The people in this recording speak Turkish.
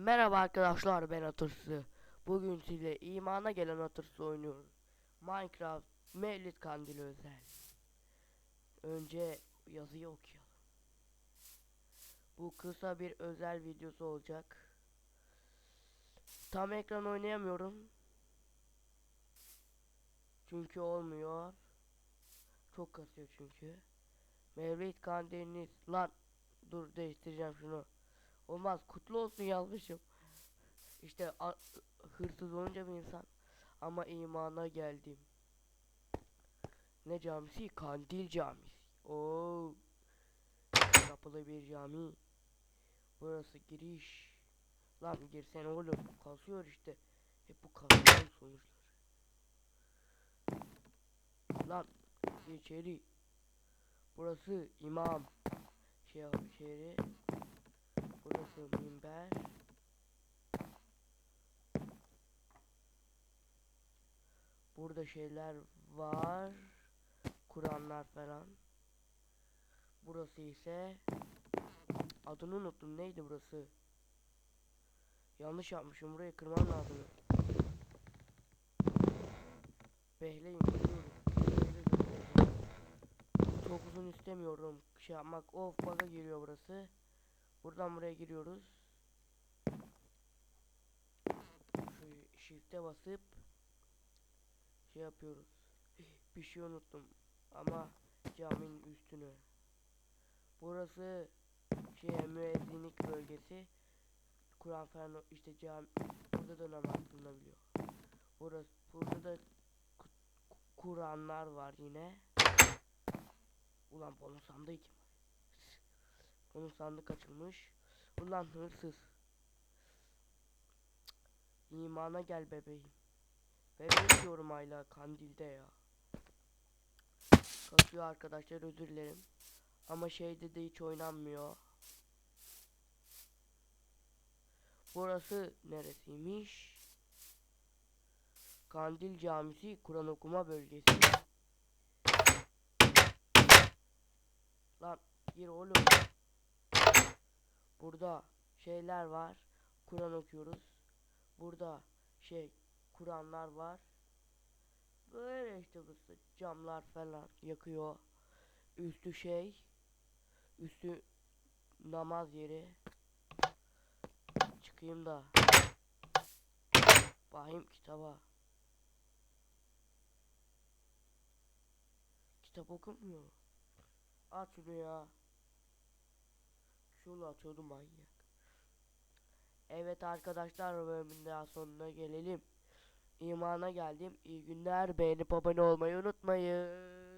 Merhaba arkadaşlar ben Atırsı. Bugün size imana gelen Atırsı oynuyoruz. Minecraft Mevlid Kandili özel. Önce yazıyı okuyalım. Bu kısa bir özel videosu olacak. Tam ekran oynayamıyorum. Çünkü olmuyor. Çok kasıyor çünkü. Mevlid Kandiliniz lan dur değiştireceğim şunu. Olmaz kutlu olsun yazmışım. İşte hırsız olunca bir insan ama imana geldim. Ne camisi? Kandil camisi. Oo. Kapalı bir cami. Burası giriş. Lan girsene oğlum. Kasıyor işte. Hep bu kasmanın sonuçları. Lan içeri. Burası imam. Şey şehri. Burası minber. Burada şeyler var. Kur'anlar falan. Burası ise adını unuttum. Neydi burası? Yanlış yapmışım. Burayı kırmam lazım. Behleyin. Çok uzun istemiyorum. Şey yapmak. Of baga giriyor burası. Buradan buraya giriyoruz. Şu shift'e basıp şey yapıyoruz. Bir şey unuttum ama caminin üstünü. Burası şey müezzinlik bölgesi. Kur'an falan işte cami burada da namaz kılınabiliyor. Burası burada da ku- ku- Kur'anlar var yine. Ulan bonus sandığı kim? Onun sandık açılmış. Ulan hırsız. İmana gel bebeğim. Bebeğim diyorum hala kandilde ya. Kasıyor arkadaşlar özür dilerim. Ama şeyde de hiç oynanmıyor. Burası neresiymiş? Kandil Camisi Kur'an okuma bölgesi. Lan gir oğlum. Burada şeyler var. Kur'an okuyoruz. Burada şey Kur'anlar var. Böyle işte bu camlar falan yakıyor. Üstü şey. Üstü namaz yeri. Çıkayım da. Bakayım kitaba. Kitap okumuyor. Aç şunu ya. Şunu atıyordum manyak. Evet arkadaşlar bölümün daha sonuna gelelim. İmana geldim. İyi günler. Beğenip abone olmayı unutmayın.